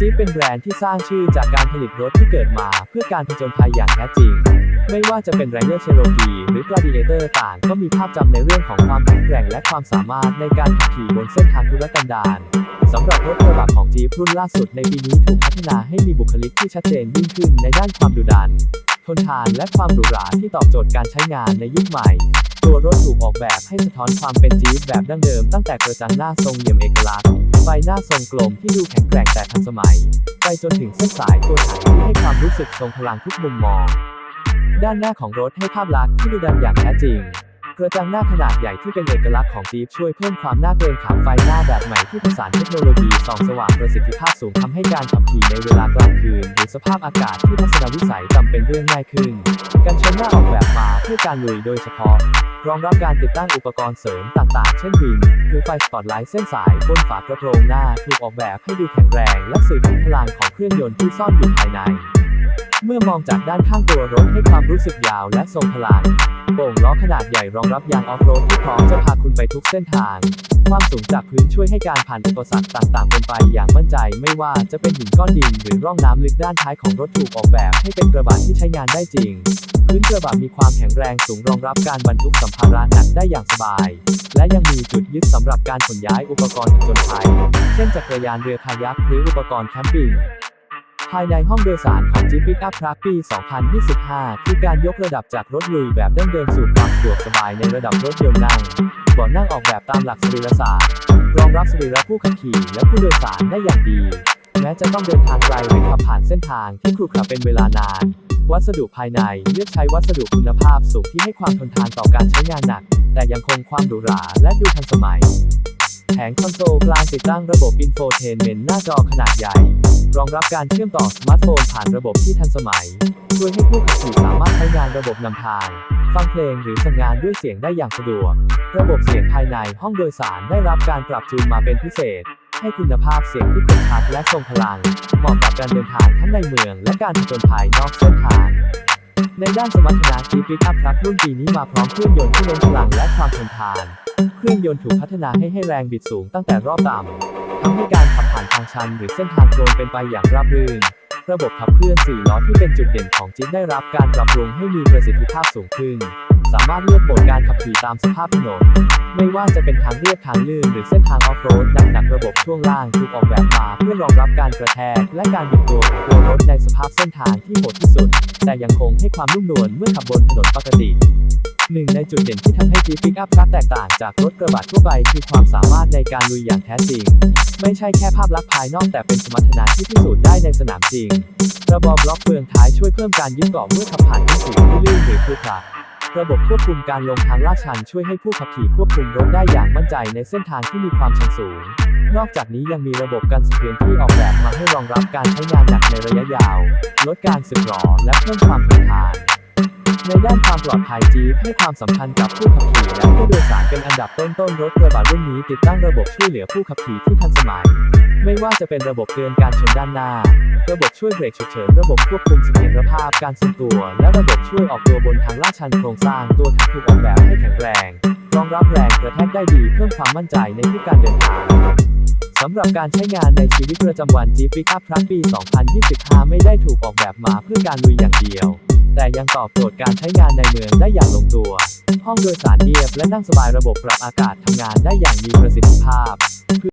จีเป็นแบรนด์ที่สร้างชื่อจากการผลิตรถที่เกิดมาเพื่อการผจญภัยอย่างแท้จริง ไม่ว่าจะเป็น r รเ e อร์เชโรกีหรือ Gladiator ต่างก็มีภาพจำในเรื่องของความแข็งแกร่งและความสามารถในการขับขี่บนเส้นทางทุรกันดารสำหรับรถกระบะของ Jeep รุ่นล่าสุดในปีนี้ถูกพัฒนาให้มีบุคลิกที่ชัดเจนยิ่งขึ้นในด้านความดุดัน ทนทานและความหรูหราที่ตอบโจทย์การใช้งานในยุคใหม่ ตัวรถถูกออกแบบให้สะท้อนความเป็นจี๊ปแบบดั้งเดิมตั้งแต่กระจังหน้าทรงเหลี่ยมเอกลักษณ์ไฟหน้าทรงกลมที่ดูแข็งแกร่งแต่ทันสมัย ไปจนถึงเส้นสายตัวถังที่ให้ความรู้สึกทรงพลังทุกมุมมอง ด้านหน้าของรถให้ภาพลักษณ์ที่ดูดันอย่างแท้จริงกระจังหน้าขนาดใหญ่ที่เป็นเอกลักษณ์ของจี p ช่วยเพิ่มความน่าเกรงขามไฟหน้าแบบใหม่ที่ผสานเทคโนโลยีส่องสว่างประสิทธิภาพสูงทำให้การขับขี่ในเวลากลางคืน หรือสภาพอากาศที่ทัศนวิสัยจำเป็นเรื่องง่ายขึ้น การชนหน้าออกแบบมาเพื่อการลุยโดยเฉพาะ รองรับการติดตั้งอุปกรณ์เสริมต่างๆ เช่นวิงหรือไฟสปอตไลท์เส้นสายบนฝากระโปรงหน้าถูกออกแบบให้ดูแข็งแรง และสื่อถึงพลังของเครื่องยนต์ที่ซ่อนอยู่ภายใน เมื่อมองจากด้านข้างตัวรถให้ความรู้สึกยาวและทรงพลังโป่งล้อขนาดใหญ่รองรับยางออฟโรดที่พร้อมจะพาคุณไปทุกเส้นทาง ความสูงจากพื้นช่วยให้การผ่านอุปสรรคต่างๆเป็นไปอย่างมั่นใจ ไม่ว่าจะเป็นหินก้อนดินหรือร่องน้ำลึกด้านท้ายของรถถูกออกแบบให้เป็นกระบะที่ใช้งานได้จริง พื้นกระบะมีความแข็งแรงสูงรองรับการบรรทุกสัมภาระหนักได้อย่างสบาย และยังมีจุดยึดสำหรับการขนย้ายอุปกรณ์ผจญภัย เช่นจักรยานเรือคายักหรืออุปกรณ์แคมปิ้งภายในห้องโดยสารของ Jeep Pickup Truck ปี 2025 คือการยกระดับจากรถลุยแบบดั้งเดิมสู่ความสะดวกสบายในระดับรถยนต์นั่ง เบาะนั่งออกแบบตามหลักสรีรศาสตร์ รองรับสรีระผู้ขับขี่และผู้โดยสารได้อย่างดี แม้จะต้องเดินทางไกลหรือขับผ่านเส้นทางที่ขรุขระเป็นเวลานาน วัสดุภายในเลือกใช้วัสดุคุณภาพสูงที่ให้ความทนทานต่อการใช้งานหนัก แต่ยังคงความหรูหราและดูทันสมัย แผงคอนโซลกลางติดตั้งระบบอินโฟเทนเมนต์หน้าจอขนาดใหญ่ รองรับการเชื่อมต่อสมาร์ทโฟนผ่านระบบที่ทันสมัย ช่วยให้ผู้ขับขี่สามารถใช้งานระบบนำทางฟังเพลงหรือสั่งงานด้วยเสียงได้อย่างสะดวก ระบบเสียงภายในห้องโดยสารได้รับการปรับจูนมาเป็นพิเศษ ให้คุณภาพเสียงที่คมชัดและทรงพลัง เหมาะกับการเดินทางทั้งในเมืองและการผจญภัยนอกเส้นทาง ในด้านสมรรถนะ Jeep Pickup Truck รุ่นปีนี้มาพร้อมเครื่องยนต์ที่เน้นพลังและความทนทาน เครื่องยนต์ถูกพัฒนาให้ให้แรงบิดสูงตั้งแต่รอบต่ำทำให้การขับผ่านทางชันหรือเส้นทางโคลนเป็นไปอย่างราบรื่นระบบขับเคลื่อน4ล้อที่เป็นจุดเด่นของจิ๊บได้รับการปรับปรุงให้มีประสิทธิภาพสูงขึ้น สามารถเลือกโหมดการขับขี่ตามสภาพถนน ไม่ว่าจะเป็นทางเรียบทางลื่นหรือเส้นทางออฟโรดหนักระบบช่วงล่างถูกออกแบบมาเพื่อรองรับการกระแทกและการบิดตัวของตัวรถในสภาพเส้นทางที่โหดที่สุด แต่ยังคงให้ความนุ่มนวลเมื่อขับบนถนนปกติหนึ่งในจุดเด่นที่ทำให้ Jeep Pickup Truck แตกต่างจากรถกระบะทั่วไปคือความสามารถในการลุยอย่างแท้จริง ไม่ใช่แค่ภาพลักษณ์ภายนอกแต่เป็นสมรรถนะที่พิสูจน์ได้ในสนามจริง ระบบบล็อกเฟืองท้ายช่วยเพิ่มการยึดเกาะเมื่อขับผ่านที่สูงที่ลื่นหรือขรุขระ ระบบควบคุมการลงทางลาดชันช่วยให้ผู้ขับขี่ควบคุมรถได้อย่างมั่นใจในเส้นทางที่มีความชันสูง นอกจากนี้ยังมีระบบกันสะเทือนที่ออกแบบมาให้รองรับการใช้งานหนักในระยะยาว ลดการสึกหรอและเพิ่มความทนทานในด้านความปลอดภัยจีให้ความสำคัญกับผู้ขับขี่และผู้โดยสารเป็นอันดับต้นๆรถกระบะรุ่นนี้ติดตั้งระบบช่วยเหลือผู้ขับขี่ที่ทันสมัย ไม่ว่าจะเป็นระบบเตือนการชนด้านหน้า ระบบช่วยเบรกฉุกเฉิน ระบบควบคุมเสถียรภาพการทรงตัว และระบบช่วยออกตัวบนทางลาดชันโครงสร้างตัวถังถูกออกแบบให้แข็งแรง รองรับแรงกระแทกได้ดีเพิ่มความมั่นใจในทุกการเดินทางสำหรับการใช้งานในชีวิตประจำวัน Jeep Pickup Truck ปี 2025 ไม่ได้ถูกออกแบบมาเพื่อการลุยอย่างเดียว แต่ยังตอบโจทย์การใช้งานในเมืองได้อย่างลงตัว ห้องโดยสารเรียบและนั่งสบายระบบปรับอากาศทำงานได้อย่างมีประสิทธิภาพ